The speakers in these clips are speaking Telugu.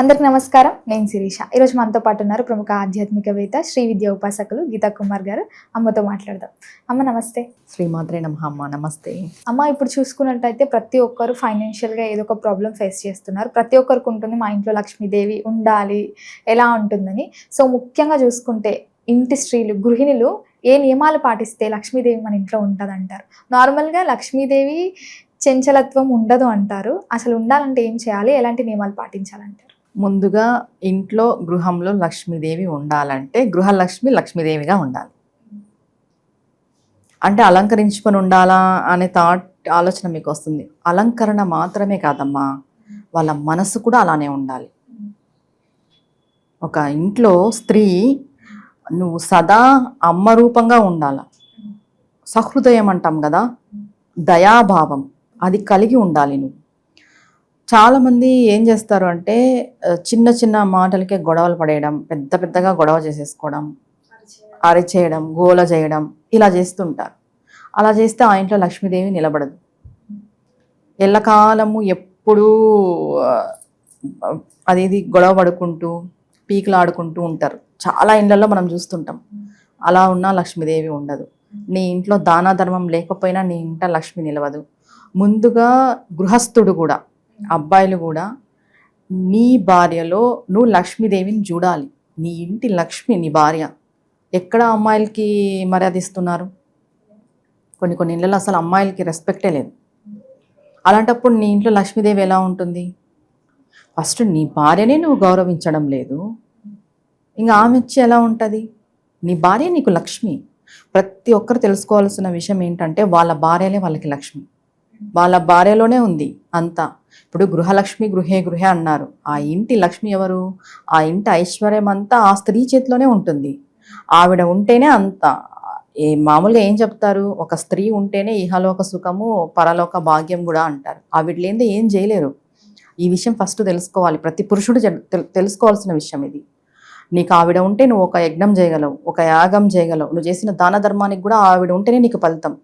అందరికి నమస్కారం. నేను శిరీష. ఈరోజు మనతో పాటు ఉన్నారు ప్రముఖ ఆధ్యాత్మికవేత్త శ్రీ విద్యా ఉపాసకులు గీతా కుమార్ గారు. అమ్మతో మాట్లాడదాం. అమ్మ నమస్తే. శ్రీమాత్రే నమ అమ్మ. నమస్తే. అమ్మ ఇప్పుడు చూసుకున్నట్టయితే ప్రతి ఒక్కరు ఫైనాన్షియల్గా ఏదో ఒక ప్రాబ్లం ఫేస్ చేస్తున్నారు. ప్రతి ఒక్కరికి ఉంటుంది మా ఇంట్లో లక్ష్మీదేవి ఉండాలి ఎలా ఉంటుందని. సో ముఖ్యంగా చూసుకుంటే ఇంటి స్త్రీలు గృహిణులు ఏ నియమాలు పాటిస్తే లక్ష్మీదేవి మన ఇంట్లో ఉంటుంది అంటారు నార్మల్గా లక్ష్మీదేవి చంచలత్వం ఉండదు అంటారు. అసలు ఉండాలంటే ఏం చేయాలి? ఎలాంటి నియమాలు పాటించాలంటారు? ముందుగా ఇంట్లో గృహంలో లక్ష్మీదేవి ఉండాలంటే గృహలక్ష్మి లక్ష్మీదేవిగా ఉండాలి. అంటే అలంకరించుకొని ఉండాలా అనే థాట్ ఆలోచన మీకు వస్తుంది. అలంకరణ మాత్రమే కాదమ్మా వాళ్ళ మనసు కూడా అలానే ఉండాలి. ఒక ఇంట్లో స్త్రీ నువ్వు సదా అమ్మ రూపంగా ఉండాల. సహృదయం అంటాం కదా దయాభావం అది కలిగి ఉండాలి నువ్వు. చాలామంది ఏం చేస్తారు అంటే చిన్న చిన్న మాటలకే గొడవలు పడేయడం పెద్ద పెద్దగా గొడవ చేసేసుకోవడం అరిచేయడం గోల చేయడం ఇలా చేస్తుంటారు. అలా చేస్తే ఆ ఇంట్లో లక్ష్మీదేవి నిలబడదు. ఎల్లకాలము ఎప్పుడూ అదేది గొడవ పడుకుంటూ పీకులాడుకుంటూ ఉంటారు. చాలా ఇండ్లలో మనం చూస్తుంటాం. అలా ఉన్నా లక్ష్మీదేవి ఉండదు. నీ ఇంట్లో దాన ధర్మం లేకపోయినా నీ ఇంట లక్ష్మి నిలవదు. ముందుగా గృహస్థుడు కూడా అబ్బాయిలు కూడా నీ భార్యలో నువ్వు లక్ష్మీదేవిని చూడాలి. నీ ఇంటి లక్ష్మి నీ భార్య. ఎక్కడ అమ్మాయిలకి మర్యాద ఇస్తున్నారు? కొన్ని కొన్ని ఇళ్ళలో అసలు అమ్మాయిలకి రెస్పెక్టే లేదు. అలాంటప్పుడు నీ ఇంట్లో లక్ష్మీదేవి ఎలా ఉంటుంది? ఫస్ట్ నీ భార్యనే నువ్వు గౌరవించడం లేదు. ఇంకా ఆమె వచ్చి ఎలా ఉంటుంది? నీ భార్య నీకు లక్ష్మి. ప్రతి ఒక్కరు తెలుసుకోవాల్సిన విషయం ఏంటంటే వాళ్ళ భార్యలే వాళ్ళకి లక్ష్మి. వాళ్ళ భార్యలోనే ఉంది అంతా. ఇప్పుడు గృహలక్ష్మి గృహే గృహే అన్నారు. ఆ ఇంటి లక్ష్మి ఎవరు? ఆ ఇంటి ఐశ్వర్యం అంతా ఆ స్త్రీ చేతిలోనే ఉంటుంది. ఆవిడ ఉంటేనే అంత. ఏ మామూలుగా ఏం చెప్తారు? ఒక స్త్రీ ఉంటేనే ఇహలోక సుఖము పరలోక భాగ్యం కూడా అంటారు. ఆవిడ లేనిదే ఏం చేయలేరు. ఈ విషయం ఫస్ట్ తెలుసుకోవాలి. ప్రతి పురుషుడు తెలుసుకోవాల్సిన విషయం ఇది. నీకు ఆవిడ ఉంటే నువ్వు ఒక యజ్ఞం చేయగలవు ఒక యాగం చేయగలవు. నువ్వు చేసిన దాన ధర్మానికి కూడా ఆవిడ ఉంటేనే నీకు ఫలితం.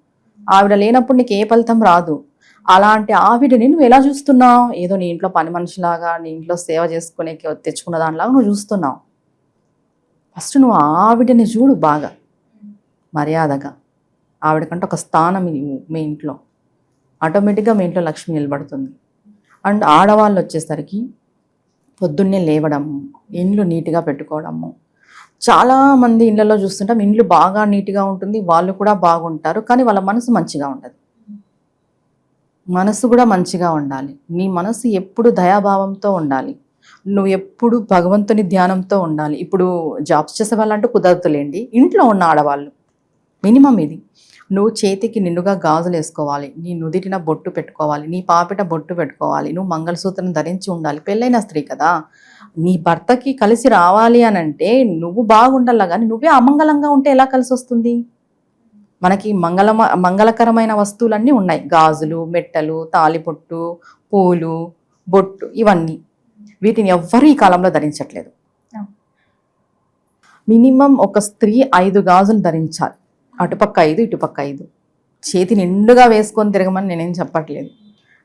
ఆవిడ లేనప్పుడు నీకు ఏ ఫలితం రాదు. అలాంటి ఆవిడని నువ్వు ఎలా చూస్తున్నావు? ఏదో నీ ఇంట్లో పని మనిషిలాగా నీ ఇంట్లో సేవ చేసుకునే తెచ్చుకున్న దానిలాగా నువ్వు చూస్తున్నావు. ఫస్ట్ నువ్వు ఆవిడని చూడు బాగా. మర్యాదగా. ఆవిడకంటే ఒక స్థానం మీ ఇంట్లో. ఆటోమేటిక్గా మీ ఇంట్లో లక్ష్మి నిలబడుతుంది. అండ్ ఆడవాళ్ళు వచ్చేసరికి పొద్దున్నే లేవడము ఇండ్లు నీట్గా పెట్టుకోవడము. చాలామంది ఇళ్ళల్లో ఇళ్ళలో చూస్తుంటాం ఇండ్లు బాగా నీట్గా ఉంటుంది వాళ్ళు కూడా బాగుంటారు కానీ వాళ్ళ మనసు మంచిగా ఉంటుంది మనసు కూడా మంచిగా ఉండాలి. నీ మనసు ఎప్పుడు దయాభావంతో ఉండాలి. నువ్వు ఎప్పుడు భగవంతుని ధ్యానంతో ఉండాలి. ఇప్పుడు జాబ్స్ చేసే వాళ్ళంటూ కుదరతులేండి ఇంట్లో ఉన్న ఆడవాళ్ళు మినిమం ఇది. నువ్వు చేతికి నిండుగా గాజులు వేసుకోవాలి. నీ నుదిటిన బొట్టు పెట్టుకోవాలి. నీ పాపిట బొట్టు పెట్టుకోవాలి. నువ్వు మంగళసూత్రం ధరించి ఉండాలి. పెళ్ళైన స్త్రీ కదా. నీ భర్తకి కలిసి రావాలి అని అంటే నువ్వు బాగుండాలా కానీ నువ్వే అమంగళంగా ఉంటే ఎలా కలిసి వస్తుంది మనకి మంగళ మంగళకరమైన వస్తువులన్నీ ఉన్నాయి. గాజులు మెట్టలు తాలిపొట్టు పూలు బొట్టు ఇవన్నీ. వీటిని ఎవ్వరు ఈ కాలంలో ధరించట్లేదు. మినిమం ఒక స్త్రీ ఐదు గాజులు ధరించాలి. అటుపక్క ఐదు ఇటుపక్క ఐదు. చేతి నిండుగా వేసుకొని తిరగమని నేనేం చెప్పట్లేదు.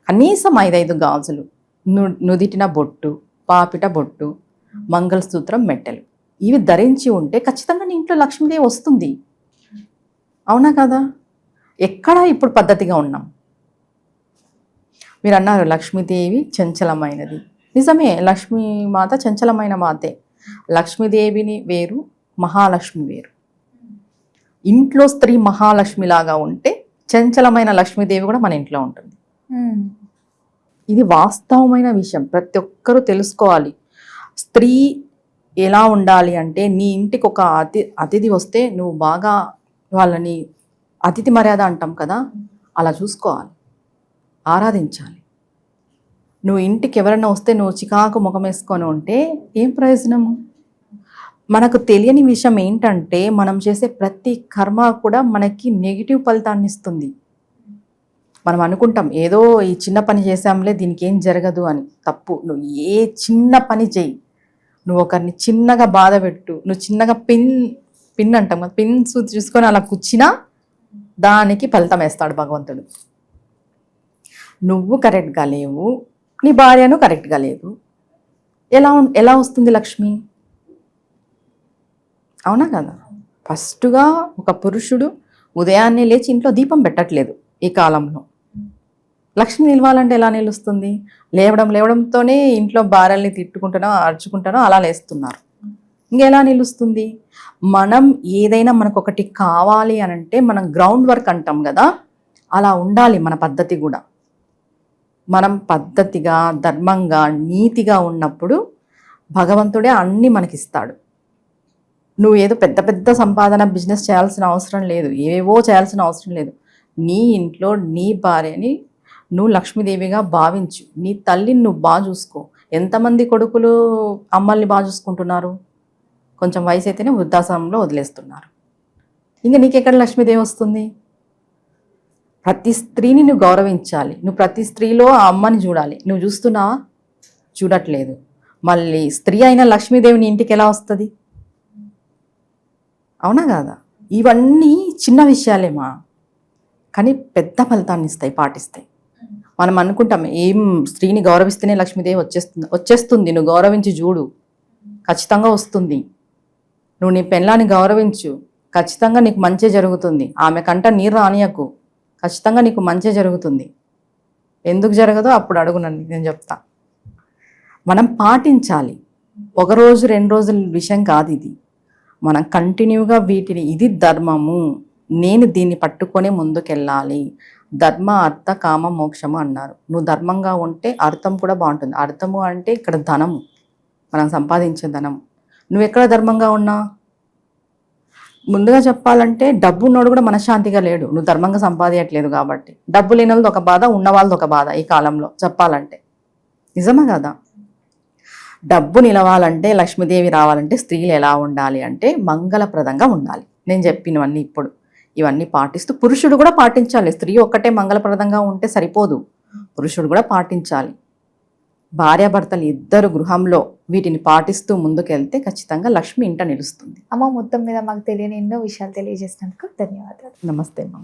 కనీసం ఐదైదు గాజులు. ను నుదిటిన బొట్టు పాపిట బొట్టు మంగళసూత్రం మెట్టెలు. ఇవి ధరించి ఉంటే ఖచ్చితంగా నీ ఇంట్లో లక్ష్మీదేవి వస్తుంది. అవునా కదా? ఎక్కడ ఇప్పుడు పద్ధతిగా ఉన్నాం. మీరు అన్నారు లక్ష్మీదేవి చంచలమైనది. నిజమే లక్ష్మీ మాత చంచలమైన మాతే. లక్ష్మీదేవిని వేరు మహాలక్ష్మి వేరు. ఇంట్లో స్త్రీ మహాలక్ష్మిలాగా ఉంటే చంచలమైన లక్ష్మీదేవి కూడా మన ఇంట్లో ఉంటుంది. ఇది వాస్తవమైన విషయం. ప్రతి ఒక్కరూ తెలుసుకోవాలి. స్త్రీ ఎలా ఉండాలి అంటే నీ ఇంటికి ఒక అతి అతిథి వస్తే నువ్వు బాగా వాళ్ళని అతిథి మర్యాద అంటాం కదా అలా చూసుకోవాలి. ఆరాధించాలి. నువ్వు ఇంటికి ఎవరైనా వస్తే నువ్వు చికాకు ముఖం వేసుకొని ఉంటే ఏం ప్రయోజనము? మనకు తెలియని విషయం ఏంటంటే మనం చేసే ప్రతి కర్మ కూడా మనకి నెగిటివ్ ఫలితాన్ని ఇస్తుంది. మనం అనుకుంటాం ఏదో ఈ చిన్న పని చేసాంలే దీనికి ఏం జరగదు అని. తప్పు. నువ్వు ఏ చిన్న పని చేయి. నువ్వు ఒకరిని చిన్నగా బాధ పెట్టు. నువ్వు చిన్నగా పిన్ పిన్ అంటాం కదా పిన్ చూసుకొని అలా కూర్చినా దానికి ఫలితం వేస్తాడు భగవంతుడు. నువ్వు కరెక్ట్గా లేవు నీ భార్యను కరెక్ట్గా లేదు. ఎలా ఎలా వస్తుంది లక్ష్మి? అవునా కదా? ఫస్ట్గా ఒక పురుషుడు ఉదయాన్నే లేచి ఇంట్లో దీపం పెట్టట్లేదు ఈ కాలంలో. లక్ష్మి నిలవాలంటే ఎలా నిలుస్తుంది? లేవడం లేవడంతోనే ఇంట్లో భార్యల్ని తిట్టుకుంటానో అరుచుకుంటానో అలా లేస్తున్నారు. ఇంకెలా నిలుస్తుంది? మనం ఏదైనా మనకు ఒకటి కావాలి అని అంటే మనం గ్రౌండ్ వర్క్ అంటాం కదా? అలా ఉండాలి మన పద్ధతి కూడా. మనం పద్ధతిగా ధర్మంగా నీతిగా ఉన్నప్పుడు భగవంతుడే అన్నీ మనకిస్తాడు. నువ్వు ఏదో పెద్ద పెద్ద సంపాదన బిజినెస్ చేయాల్సిన అవసరం లేదు. ఏవేవో చేయాల్సిన అవసరం లేదు. నీ ఇంట్లో నీ భార్యని నువ్వు లక్ష్మీదేవిగా భావించు. నీ తల్లిని నువ్వు బాగా చూసుకో. ఎంతమంది కొడుకులు అమ్మల్ని బాగా చూసుకుంటున్నారు? కొంచెం వయసు అయితేనే వృద్ధాశ్రమంలో వదిలేస్తున్నారు. ఇంకా నీకెక్కడ లక్ష్మీదేవి వస్తుంది? ప్రతి స్త్రీని నువ్వు గౌరవించాలి. నువ్వు ప్రతి స్త్రీలో ఆ అమ్మని చూడాలి. నువ్వు చూస్తున్నావా చూడట్లేదు. మళ్ళీ స్త్రీ అయిన లక్ష్మీదేవిని ఇంటికి ఎలా వస్తుంది? అవునా కాదా? ఇవన్నీ చిన్న విషయాలేమా? కానీ పెద్ద ఫలితాన్ని ఇస్తాయి పాటిస్తాయి. మనం అనుకుంటాం ఏం స్త్రీని గౌరవిస్తేనే లక్ష్మీదేవి వచ్చేస్తుంది వచ్చేస్తుంది. నువ్వు గౌరవించి చూడు. ఖచ్చితంగా వస్తుంది. నువ్వు నీ పెళ్ళాన్ని గౌరవించు. ఖచ్చితంగా నీకు మంచి జరుగుతుంది. ఆమె కంట నీరు రానియకు. ఖచ్చితంగా నీకు మంచి జరుగుతుంది. ఎందుకు జరగదో అప్పుడు అడుగు నన్ను నేను చెప్తా. మనం పాటించాలి. ఒక రోజు రెండు రోజుల విషయం కాదు ఇది. మనం కంటిన్యూగా వీటిని ఇది ధర్మము. నేను దీన్ని పట్టుకొని ముందుకెళ్ళాలి. ధర్మ అర్థ కామ మోక్షము అన్నారు. నువ్వు ధర్మంగా ఉంటే అర్థం కూడా బాగుంటుంది. అర్థము అంటే ఇక్కడ ధనము. మనం సంపాదించే ధనం నువ్వు ఎక్కడ ధర్మంగా ఉన్నా? ముందుగా చెప్పాలంటే డబ్బు ఉన్నోడు కూడా మనశ్శాంతిగా లేడు. నువ్వు ధర్మంగా సంపాదించట్లేదు కాబట్టి. డబ్బు లేని వాళ్ళది ఒక బాధ ఉన్న వాళ్ళది ఒక బాధ ఈ కాలంలో చెప్పాలంటే. నిజమే కదా? డబ్బు నిలవాలంటే లక్ష్మీదేవి రావాలంటే స్త్రీలు ఎలా ఉండాలి అంటే మంగళప్రదంగా ఉండాలి. నేను చెప్పినవన్నీ ఇప్పుడు. ఇవన్నీ పాటిస్తూ పురుషుడు కూడా పాటించాలి. స్త్రీ ఒక్కటే మంగళప్రదంగా ఉంటే సరిపోదు. పురుషుడు కూడా పాటించాలి. భార్యాభర్తలు ఇద్దరు గృహంలో వీటిని పాటిస్తూ ముందుకెళ్తే ఖచ్చితంగా లక్ష్మి ఇంట నిలుస్తుంది. అమ్మ మొత్తం మీద మాకు తెలియని ఎన్నో విషయాలు తెలియజేసినందుకు ధన్యవాదాలు. నమస్తే అమ్మ.